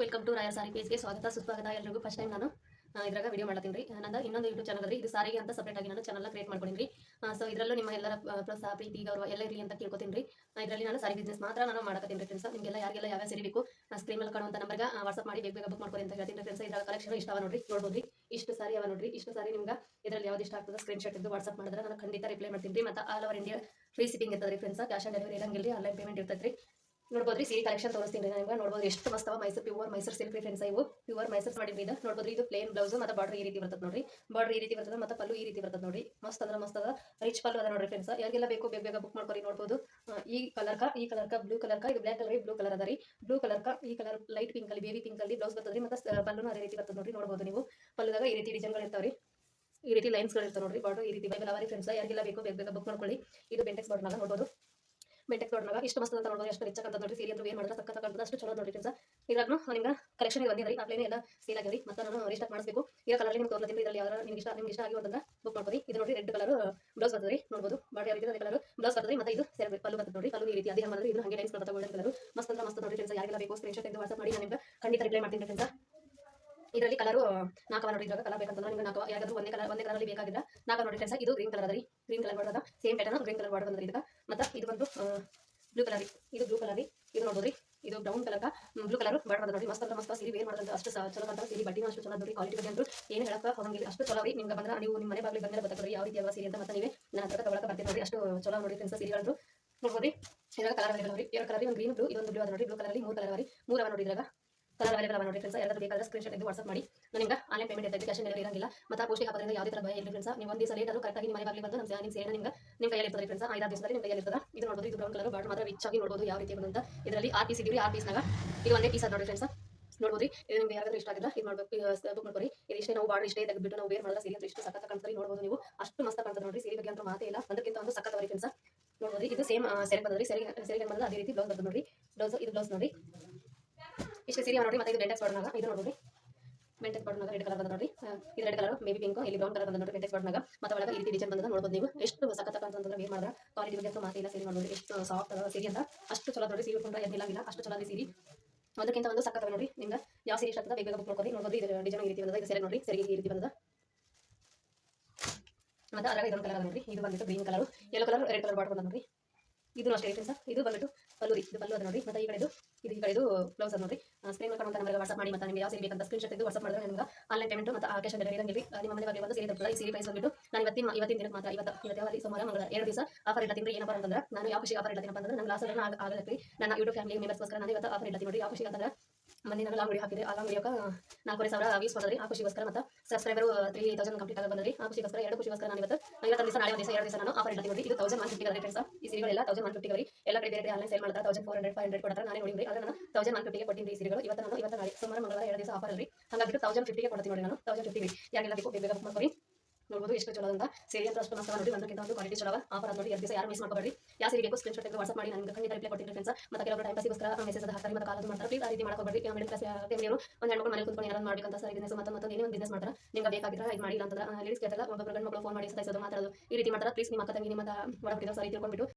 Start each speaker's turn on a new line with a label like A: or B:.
A: Welcome to ರಾಯರ್ ಸಾರಿ ಪೇಜ್ಗೆ ಸ್ವಾಗತ, ಸುಸ್ವಾಗತ ಎಲ್ಲರಿಗೂ ಫಸ್ಟ್ ಟೈಮ್ ನಾನು ಇದ್ರಾಗ ವಿಡಿಯೋ ಮಾಡ್ತೀನಿ ರೀ. ನಂದು ಇನ್ನೊಂದು ಯೂಟ್ಯೂಬ್ ಚಾನಲ್ ರೀ. ಇದು ಸಾರಿಗೆ ಅಂತ ಸಪ್ರೇಟ್ ಆಗಿ ನಾನು ಚಾನಲ್ನ ಕ್ರಿಯೇಟ್ ಮಾಡ್ಕೊಂಡಿನಿ ಸೊ ಇದರಲ್ಲೂ ನಿಮ್ಮ ಎಲ್ಲರ ಪ್ರೋತ್ಸಾಹ, ಪ್ರೀತಿ, ಗೌರವ ಎಲ್ಲ ಇರಲಿ ಅಂತ ಕೇಳ್ಕೊತೀನಿ ರೀ. ಇದರಲ್ಲಿ ನಾನು ಸಾರಿ ಬಿಸ್ನೆಸ್ ಮಾತ್ರ ನಾನು ಮಾಡಕತ್ತೀನಿ ರೀ ಫ್ರೆಂಡ್ಸ್ ನಿಮಗೆಲ್ಲ ಯಾರಿಗೆಲ್ಲ ಯಾವ ಸರಿ ಬೇಕು ಸ್ಕ್ರೀನ್ ಮೇಲೆ ಕಾಣುವಂತ ನಂಬರ್ಗೆ ವಾಟ್ಸಪ್ ಮಾಡಿ ಬೇಗ ಬೇಗ ಬುಕ್ ಮಾಡ್ಕೊಡಿ ಅಂತ ಹೇಳ್ತೀನಿ ಫ್ರೆಂಡ್ಸ್ ಇದ್ರಾಗ ಕಲೆಕ್ಷನ್ ಇಷ್ಟ ನೋಡ್ರಿ. ನೋಡ್ಬೋದು ರೀ. ಇಷ್ಟು ಸಾರಿ ಅವ ನೋಡ್ರಿ. ಇಷ್ಟು ಸಾರಿ ನಿಮ್ಗೆ ಇದರಲ್ಲಿ ಯಾವ್ದು ಇಷ್ಟ ಆಗ್ತದೆ ಸ್ಕ್ರೀನ್ ಶಾಟ್ ಇದ್ದು ವಾಟ್ಸಪ್ ಮಾಡಿದ್ರೆ ನಾನು ಖಂಡಿತ ರಿಪ್ಲೈ ಮಾಡ್ತೀನಿ ರೀ. ಮತ್ತು all over India free shipping ಇರ್ತದೆ ರೀ ಫ್ರೆಂಡ್ಸ್ ಕ್ಯಾಶ್ ಆನ್ ಡೆಲಿವರಿ ಇರಂಗಿಲ್ಲ ರೀ ಆನ್ಲೈನ್ ಪೇಮೆಂಟ್ ಇರ್ತೈತೆ ರೀ ನೋಡ್ಬೋದು ರೀ ಸೀರೆ ಕಲೆಕ್ಷನ್ ತೋರಿಸ್ತೀನಿ ನಿಮ್ಗೆ ನೋಡ್ಬೋದು ಎಷ್ಟು ಮಸ್ತ್ ಅವ. Mysuru pure Mysuru silk friends ಇವು. ಪ್ಯೂರ್ ಮೈಸೂರು ಮಾಡಿದ್ರಿ ಇದು. ನೋಡ್ಬೋದು ಇದು ಪ್ಲೇನ್ ಬ್ಲೌಸ್ ಮತ್ತೆ ಬಾರ್ಡರ್ ಈ ರೀತಿ ಬರ್ತದೆ ನೋಡ್ರಿ. ಬಾರ್ಡರ್ ಈ ರೀತಿ ಬರ್ತದೆ ಮತ್ತೆ ಪಲ್ಲು ಈ ರೀತಿ ಬರ್ತದೆ ನೋಡಿ ಮಸ್ತ್ ಅಂದ್ರೆ ಮಸ್ತ್ ಅದ. ರಿಚ್ ಪಲ್ಲು ಅದ ನೋಡ್ರಿ ಫ್ರೆಂಡ್ಸ್ ಯಾರಿಗೆಲ್ಲ ಬೇಕು, ಬೇಗ ಬೇಗ ಬುಕ್ ಮಾಡ್ಕೊರಿ ನೋಡ್ಬೋದು. ಈ ಕಲರ್ ಕ, ಈ ಕಲರ್ ಕ ಬ್ಲೂ ಕಲರ್ ಕ, ಇದು ಬ್ಲಾಕ್ ಕಲರ್ ಬ್ಲೂ ಕಲರ್ ಅದ ರೀ. ಬ್ಲೂ ಕಲರ್ ಕ, ಈ ಕಲರ್ ಲೈಟ್ ಪಿಂಕ್ ಅಲ್ಲಿ ಬೇಬಿ ಪಿಂಕ್ ಅಲ್ಲಿ ಬ್ಲೌಸ್ ಬರ್ತದೆ ಮತ್ತೆ ಪಲ್ಲುನು ಅದೇ ರೀತಿ ಬರ್ತದೆ ನೋಡ್ರಿ. ನೋಡ್ಬೋದು ನೀವು. ಪಲ್ಲುದಾಗ ಈ ರೀತಿ ಡಿಸೈನ್ಗಳು ಇರ್ತಾವೆ ರೀ ಈ ರೀತಿ ಲೈನ್ಸ್ಗಳು ಇರ್ತಾವೆ ನೋಡ್ರಿ. ಬಾರ್ಡರ್ ಈ ರೀತಿ ಬೈಬಲ್ ಅವರಿ ಫ್ರೆಂಡ್ಸ್ ಯಾರಿಗೆಲ್ಲ ಬೇಕು, ಬೇಗ ಬೇಗ ಬುಕ್ ಮಾಡ್ಕೊಳ್ಳಿ. ಇದು ಬೆಂಟೆಕ್ಸ್ ಬಾರ್ಡ್ನಾಗ ನೋಡ್ಬೋದು. ಬೆಂಟೆಕ್ಸ್ ನೋಡಿದಾಗ ಇಷ್ಟು ಮಸ್ತ್ ಅಂತ ನೋಡೋದು ಎಷ್ಟು ರಿಚ್ ಅಂತ ನೋಡ್ರಿ. ಸೀರೆ ಅಂದ್ರೆ ಏನು ಮಾಡಿದ್ರೆ ಸಕ್ಕತ್ತ ಕಾಣ್ತದೆ. ಅಷ್ಟು ಚಲೋ ನೋಡ್ರಿ ಫ್ರೆಂಡ್ಸ್ ಇದ್ರಾಗ್ನು ನಿಮ್ಗೆ ಕಲೆಕ್ಷನ್ ಬಂದಿದ್ರಿ. ಆ ಪ್ಲೇನ್ ಎಲ್ಲ ಸೇಲ್ ಆಗಿರಿ ಮತ್ತೆ ನಾನು ರಿಸ್ಟಾರ್ಟ್ ಮಾಡಿಸಬೇಕು. ಈಗ ಕಲರ್ ನಿಮ್ಗೆ ತೋರಿಸ್ತೀನಿ ಇದರಲ್ಲಿ ಯಾರು ನಿಮ್ಗೆ ಇಷ್ಟ ನಿಮ್ಗೆ ಇಷ್ಟ ಆಗಿ ಅಂತಂದ್ರೆ ಬುಕ್ ಮಾಡ್ಬೋದು ಇದು ನೋಡಿ ರೆಡ್ ಕಲರ್ ಬ್ಲೌಸ್ ಬರ್ತದೆ ನೋಡ್ಬೋದು. ಬಾಡಿ ಯಾವ ರೀತಿ ಕಲರ್ ಬ್ಲೌಸ್ ಬರ್ತದೆ ಮತ್ತೆ ಇದು ಸೇರ್ ಪಲ್ಲು ಬರ್ತದೆ ನೋಡಿ ಪಲ್ಲು ಈ ರೀತಿ ಅದೇ ಮಾಡಿದ್ರೆ ಇದು ಹಂಗೆ ಲೈನ್ಸ್ ಬರ್ತದೆ ಗೋಲ್ಡನ್ ಕಲರ್ ಮಸ್ತ್ ಅಂದ್ರೆ ಮಸ್ತ್ ನೋಡಿ ಫ್ರೆಂಡ್ಸ್ ಯಾರಿಗೆಲ್ಲ ಬೇಕು ಸ್ಕ್ರೀನ್ ಶಾಟ್ ತೆಗೆದು ವಾಟ್ಸ್ಆಪ್ ಮಾಡಿ. ನಾನು ನಿಮ್ಗೆ ಖಂಡಿತ ರಿಪ್ಲೈ ಮಾಡ್ತೀನಿ ಫ್ರೆಂಡ್ಸ್ ಇದರಲ್ಲಿ ಕಲರ್ ನಾಲ್ಕು ನೋಡಿ ಇದ್ರಾಗ ಕಲರ್ ಬೇಕಂತಂದ್ರೆ ನಿಮ್ಗೆ ನಾಲ್ಕು ಯಾವ್ದಾದ್ರು ಒಂದೇ ಕಲರ್ ಒಂದೇ ಕಲರಲ್ಲಿ ಬೇಕಾಗಿಲ್ಲ ನಾಲ್ಕು ನೋಡಿ ಫ್ರೆಂಡ್ಸ್ ಇದು ಗ್ರೀನ್ ಕಲರ್ ಅದ ರೀ. Green colour border same pattern green colour ಇದಕ್ಕೆ ಮತ್ತೆ ಇದು ಬಂದು ಬ್ಲೂ ಕಲರ್ ರೀ ಇದು ಬ್ಲೂ ಕಲರ್ ರೀ ಇದು ನೋಡ್ಬೋದು ರೀ ಇದು brown colour blue colour border ನೋಡಿ. ಮಸ್ತ್ ಅಂದ್ರೆ ಮಸ್ತ್. ಸೀರೆ ವೇರ್ ಮಾಡಿದ್ರೆ ಅಷ್ಟು ಚಲೋ ಅಂತ ಸೀರೆ ಬಡ್ಡಿನೂ ಅಷ್ಟು ಚಲೋ ನೋಡಿ. ಕ್ವಾಲಿಟಿ ಬಗ್ಗೆ ಅಂತೂ ಏನು ಹೇಳಕ್ಕ ಹೋಗಂಗಿಲ್ಲ. ಅಷ್ಟು ಚಲೋ ರೀ. ನಿಮ್ಗೆ ಬಂದ್ರೆ ನೀವು ನಿಮ್ಮ ಮನೆ ಬಾಗಿಲು ಬಂದ್ರೆ ಗೊತ್ತಾಗ್ತದೆ ಯಾವ ರೀತಿ ಯಾವ ಸೀರೆ ಅಂತ ಮತ್ತೆ ನೀವೇ ನನ್ನ ಹತ್ರ ತಗೊಳಕ್ಕೆ ಬರ್ತೀನಿ ನೋಡಿ ಅಷ್ಟು ಚಲೋ ನೋಡಿ ಫ್ರೆಂಡ್ಸ್ ಸೀರಿಗಳು ನೋಡ್ಬೋದು ಕಲರ್ ಅವೈಲೇಬಲ್ ನೋಡಿ ಎರಡು ಕಲರ್ ಒಂದು ಗ್ರೀನ್ ಬ್ಲೂ ಇದೊಂದು ಬ್ಲೂ ಅದ ನೋಡಿ ಬ್ಲೂ ಕಲರ್ ಮೂರು ಕಲರ್ ಅವರಿ ಮೂರು ಅವ ನೋಡಿ ಕಲರ್ ಅವೈಲೇಬಲ್ ಅವ ನೋಡಿ ಫ್ರೆಂಡ್ಸ್ ಎಲ್ಲರೂ ಬೇಕಾದ್ರೆ ಸ್ಕ್ರೀನ್ ಶಾಟ್ ತೆಗೆದು ವಾಟ್ಸ್ಆಪ್ ಮಾಡಿ. ನಾನು ನಿಮ್ಗೆ ಆನ್ಲೈನ್ ಪೇಮೆಂಟ್ ಇರ್ತೈತೆ ಕ್ಯಾಶ್ ಡೆಲಿವರಿ ಇರಂಗಿಲ್ಲ. ಮತ್ತು ಪೋಸ್ಟಿಗೆ ಹಾಕೋದ್ರಿಂದ ಯಾವುದೇ ಥರ ಭಯ ಇಲ್ಲ ಫ್ರೆಂಡ್ಸ್ ನೀವು ಒಂದು ದಿವಸ ಲೇಟ್ ಆದರೂ ಕರೆಕ್ಟಾಗಿ ನಿಮ್ಮ ಮನೆ ಬಾಗಿಲು ಬಂದು ನಮ್ಮ ನಿಮ್ಮ ಸೇರೆ ನಿಮ್ಗೆ ನಿಮ್ಮ ಕೈಯಲ್ಲಿ ಇರ್ತದೆ ಫ್ರೆಂಡ್ಸ್ ಐದಾರು ದಿವಸದಲ್ಲಿ ನಿಮ್ಮ ಕೈಯಲ್ಲಿ ಇರ್ತದೆ. ಇದು ನೋಡ್ಬೋದು, ಇದು ಬ್ರೌನ್ ಕಲರ್ ಬಾರ್ಡ್ ಮಾತ್ರ ರಿಚ್ ಆಗಿ ನೋಡ್ಬೋದು ಯಾವ ರೀತಿ ಬಂದಂತ ಇದರಲ್ಲಿ ಆರ್ ಪೀಸ್ ಇದೀವಿ ಆರ್ ಪೀಸ್ನಾಗ ಇದು ಒಂದೇ ಪೀಸ್ ಅದ ನೋಡಿ ಫ್ರೆಂಡ್ಸ್ ನೋಡ್ಬೋದು, ಇದು ನಿಮ್ಗೆ ಯಾರಾದ್ರೂ ಇಷ್ಟ ಆಗಿದ್ರೆ ಇದು ಮಾಡ್ಬೇಕು ಬುಕ್ ಮಾಡ್ಕೊರಿ. ಇದು ಇಷ್ಟೇ, ನಾವು ಬಾರ್ಡರ್ ಇಷ್ಟೇ ತೆಗೆದ್ಬಿಟ್ಟು ನಾವು ವೇರ್ ಮಾಡಿದ್ರೆ ಸೀರೆ ಅಂತ ಇಷ್ಟು ಸಖತ್ ಕಾಣ್ತಾರೆ ನೋಡ್ಬೋದು ನೀವು, ಅಷ್ಟು ಮಸ್ತ್ ಕಾಣ್ತದೆ ನೋಡಿ ಸೀರೆ ಬಗ್ಗೆ ಅಂತ ಮಾತೇ ಇಲ್ಲ. ಅದಕ್ಕಿಂತ ಒಂದು ಸಖತ್ ಅವರಿ ಫ್ರೆಂಡ್ಸ್ ನೋಡ್ಬೋದು, ಇದು ಸೇಮ್ ಸೆರೆ ಬಂದ್ರಿ ಸೆರೆ ಸೆರೆಗೆ ಬಂದ್ರೆ ಅದೇ ರೀತಿ ಬ್ಲೌಸ್ ಬರ್ತದೆ ನೋಡಿ ಬ್ಲೌಸ್ ಇದು ಬ್ಲೌಸ್ ನೋಡಿ ಇಷ್ಟು ಸೀರೆ ನೋಡಿ ಮತ್ತೆ ಇದು ಡೆಂಟೆಕ್ಸ್ ಬಾರ್ಡ್ನಾಗ ಇದು ನೋಡ್ರಿ. ಮೆಂಟೆಕ್ಸ್ ಬಾರ್ಡ್ನಾಗ ರೆಡ್ ಕಲರ್ ಬಂದ ನೋಡಿ ಇದು ರೆಡ್ ಕಲರ್ ಬೇಬಿ ಪಿಂಕ್ ಇಲ್ಲಿ ಬ್ರೌನ್ ಕಲರ್ ಬಂದ ನೋಡಿ ಮೆಂಟೆಕ್ಸ್ ಬಾರ್ಡ್ನಾಗ ಮತ್ತೆ ಒಳಗೆ ಈ ರೀತಿ ಡಿಸೈನ್ ಬಂದದ ನೋಡ್ಬೋದು ನೀವು. ಎಷ್ಟು ಸಖತ್ ಅಂತಂದ್ರೆ ವೇರ್ ಮಾಡಿದ್ರೆ ಕ್ವಾಲಿಟಿ ಬಗ್ಗೆ ಮಾತೇ ಇಲ್ಲ ಸೀರೆ ನೋಡ್ರಿ. ಎಷ್ಟು ಸಾಫ್ಟ್ ಅದ ಸೀರೆ ಅಂತ. ಅಷ್ಟು ಚಲೋ ನೋಡಿ ಸೀರೆ ಉಟ್ಕೊಂಡ್ರೆ ಎದ್ದಿಲ್ಲ ಅಷ್ಟು ಚಲೋ ಸಿರಿ. ಅದಕ್ಕಿಂತ ಒಂದು ಸಖತ್ ನೋಡಿ ನಿಮ್ಗೆ ಯಾವ ಸೀರೆ ಇಷ್ಟ ಆಗ್ತದೆ ಬೇಗ ಬುಕ್ ಮಾಡ್ಕೊಡಿ. ನೋಡ್ಬೋದು ಇದು ಡಿಸೈನ್ ಈ ರೀತಿ ಬಂದದ, ಇದು ಸೆರೆ ನೋಡಿ ಸರಿಗೆ ಈ ರೀತಿ ಬಂದದ. ಮತ್ತೆ ಅದ್ರಾಗ ಇದೊಂದು ಕಲರ್ ನೋಡ್ರಿ. ಇದು ಬಂದಿತ್ತು green colour yellow colour red colour border ಬಂದ ನೋಡ್ರಿ. ಇದು ಅಷ್ಟೇ ಸರ್. ಇದು ಬಂದ್ಬಿಟ್ಟು ಪಲ್ಲು ಇದು ಪಲ್ಲು ಅದ ನೋಡಿ ಮತ್ತೆ ಈ ಕಡೆದು ಇದು ಈ ಕಡೆದು ಬ್ಲೌಸ್ ನೋಡಿ ಸ್ಕ್ರೀನ್ ಮಾಡ್ಕೊಂಡು ನಮಗೆ ವಾಟ್ಸಪ್ ಮಾಡಿ ಮತ್ತೆ ನಿಮಗೆ ಯಾವ ಸೀರೆ ಬೇಕಂತ ಸ್ಕ್ರೀನ್ ಶಾಟ್ ಇದು ವಾಟ್ಸಪ್ ಮಾಡಿದ್ರೆ ನಿಮ್ಗೆ ಆನ್ಲೈನ್ ಪೇಮೆಂಟ್ ಮತ್ತು ಕ್ಯಾಶ್ ಡೆಲಿವರಿ ಇರಂಗಿಲ್ಲ ನಿಮ್ಮ ಮನೆ ಬಗ್ಗೆ ಬಂದು ಸೀರೆ ತಪ್ಪಲ್ಲ ಈ ಸೀರೆ ಪ್ರೈಸ್ ಬಂದ್ಬಿಟ್ಟು ನಾನು ಇವತ್ತಿನ ಇವತ್ತಿನ ದಿನಕ್ಕೆ ಮಾತ್ರ, ಇವತ್ತು ಇವತ್ತು ಸೋಮವಾರ, ಮಂಗಳವಾರ, ಎರಡು ದಿವಸ ಆಫರ್ ಇಡ್ತೀನಿ ಏನಪ್ಪ ಅಂತಂದ್ರೆ, ನಾನು ಯಾವ ಖುಷಿ ಆಫರ್ ಇಡ್ತೀನಪ್ಪ ಅಂತಂದ್ರೆ ನನ್ನ ಲಾಸ್ಟ್ ಆಗ ಆಗತ್ತೆ ನನ್ನ ಯೂಟ್ಯೂಬ್ ಫ್ಯಾಮಿಲಿ ಮೆಂಬರ್ಸ್ಗೋಸ್ಕರ ನಾನು ಇವತ್ತು ಆಫರ್ ಇಲ್ಲ ನೋಡಿ ಯಾವ ಖುಷಿ ಅಂತಂದ್ರೆ ನಾನು ಲಾಂಗ್ ವಿಡಿಯೋ ಹಾಕಿದೆ ಆ ಲಾಂಗ್ ವಿಡಿಯೋಕ್ಕೆ ನಾಲ್ಕೂವರೆ ಸಾವಿರ ವ್ಯೂಸ್ ಬಂದ್ರಿ ಆ ಖುಷಿಗೋಸ್ಕರ ಮತ್ತು ಸಬ್ಸ್ಕ್ರೈಬರ್ ತ್ರೀ ತೌಸಂಡ್ ಕಂಪ್ಲೀಟ್ ಆಗಿ ಬಂದ್ರಿ ಆ ಖುಷಿಗೋಸ್ಕರ ಎರಡು ಖುಷಿಗೋಸ್ಕರ ನಾನು ಇವತ್ತು ಐವತ್ತು ದಿವಸ, ನಾಳೆ ಒಂದು ದಿವಸ, ಎರಡು ದಿವಸ ನಾನು ಆಫರ್ ಇಡ್ತೀನಿ ನೋಡಿ ಇದು ತೌಸಂಡ್ ಒನ್ ಫಿಫ್ಟಿ ಅದ ಫ್ರೆಂಡ್ಸ್ ಈ ಸೀರೆಗಳೆಲ್ಲ ತೌಸಂಡ್ ಒನ್ ಫಿಫ್ಟಿ ಗರಿ ಎಲ್ಲ ಕಡೆ ಬೇರೆ ಆನ್ಲೈನ್ ಸೇಲ್ ಮಾಡ್ತಾರೆ thousand four hundred five hundred ಕೊಡ್ತಾರೆ, ನಾನೇ ನೋಡಿ ಅದನ್ನು ನಾನು ತೌಸಂಡ್ ಒನ್ ಫಿಫ್ಟಿಗೆ ಕೊಟ್ಟಿನಿ ಈ ಸೀರೆಗಳು ಇವತ್ತು ನಾನು, ಇವತ್ತು ನಾಳೆ, ಸೋಮವಾರ, ಮಂಗಳವಾರ ಎರಡು ದಿವಸ ಆಫರ್ ಅಲ್ಲಿ ಹಾಗಾಗಿ ತೌಸಂಡ್ ಫಿಫ್ಟಿಗೆ ಕೊಡ್ತೀನಿ ನೋಡಿ ನಾನು. ತೌಸಂಡ್ ಫಿಫ್ಟಿ ಯಾರಿಗೆಲ್ಲ ಬೇಕು, ಬೇಗ ಬುಕ್ ಮಾಡ್ಕೊರಿ. ನೋಡ್ಬೋದು, ಎಷ್ಟು ಚಲೋ ಅಂತ ಸೀರೆ ಅಂತ ಅಷ್ಟು ಮಸ್ತ್ ನೋಡಿ ಒಂದಕ್ಕಿಂತ ಒಂದು ಕ್ವಾಲಿಟಿ ಚಲೋ ಆಫರ್ ನೋಡಿ ಎರಡು ದಿವಸ ಯಾರು ಮಿಸ್ ಮಾಡ್ಕೊಬೇಡಿ. ಯಾವ ಸೀರೆ ಬೇಕು ಸ್ಕ್ರೀನ್ ಶಾಟ್ ತೆಗೆದು ವಾಟ್ಸಪ್ ಮಾಡಿ ನನಗೆ ಖಂಡಿತ ರಿಪ್ಲೈ ಕೊಡ್ತೀನಿ ಫ್ರೆಂಡ್ಸ್ ಮತ್ತೆ ಕೆಲವರು ಟೈಮ್ ಪಾಸಿಗೋಸ್ಕರ ಮೆಸೇಜ್ ಹಾಕ್ತಾರೆ, ಮತ್ತೆ ಕಾಲದ ಮಾಡ್ತಾರೆ. ಪ್ಲೀಸ್ ಆ ರೀತಿ ಮಾಡ್ಕೋಬೇಡಿ. ಮಿಡಲ್ ಕ್ಲಾಸ್ ಫ್ಯಾಮಿಲಿಯವರು ಒಂದು ಹೆಣ್ಮಕ್ಳು ಮನೆ ಕುತ್ಕೊಂಡು ಯಾರು ಮಾಡ್ಬೇಕಂತ ಸರ್ ಬಿಸ್ನೆಸ್ ಮತ್ತೆ ಮತ್ತೆ ಏನೇ ಒಂದು ಬಿಸ್ನೆಸ್ ಮಾಡ್ತಾರೆ. ನಿಮ್ಗೆ ಬೇಕಾಗಿದ್ರೆ ಇದು ಮಾಡಿಲ್ಲ ಅಂತಂದ್ರೆ ಲೇಡೀಸ್ ಕೇಳ್ತಾರೆ ಒಬ್ಬೊಬ್ಬರು ಗಂಡು ಮಕ್ಕಳು ಫೋನ್ ಮಾಡಿ ಮಾತ್ರ ಮಾತಾಡೋದು. ಈ ರೀತಿ ಮಾಡ್ತಾರೆ. ಪ್ಲೀಸ್ ನಿಮ್ಮ ಅಕ್ಕ ನಿಮ್ಮ ಒಳಗಡೆ ಸರಿ ತಿಳ್ಕೊಂಡ್ಬಿಟ್ಟು.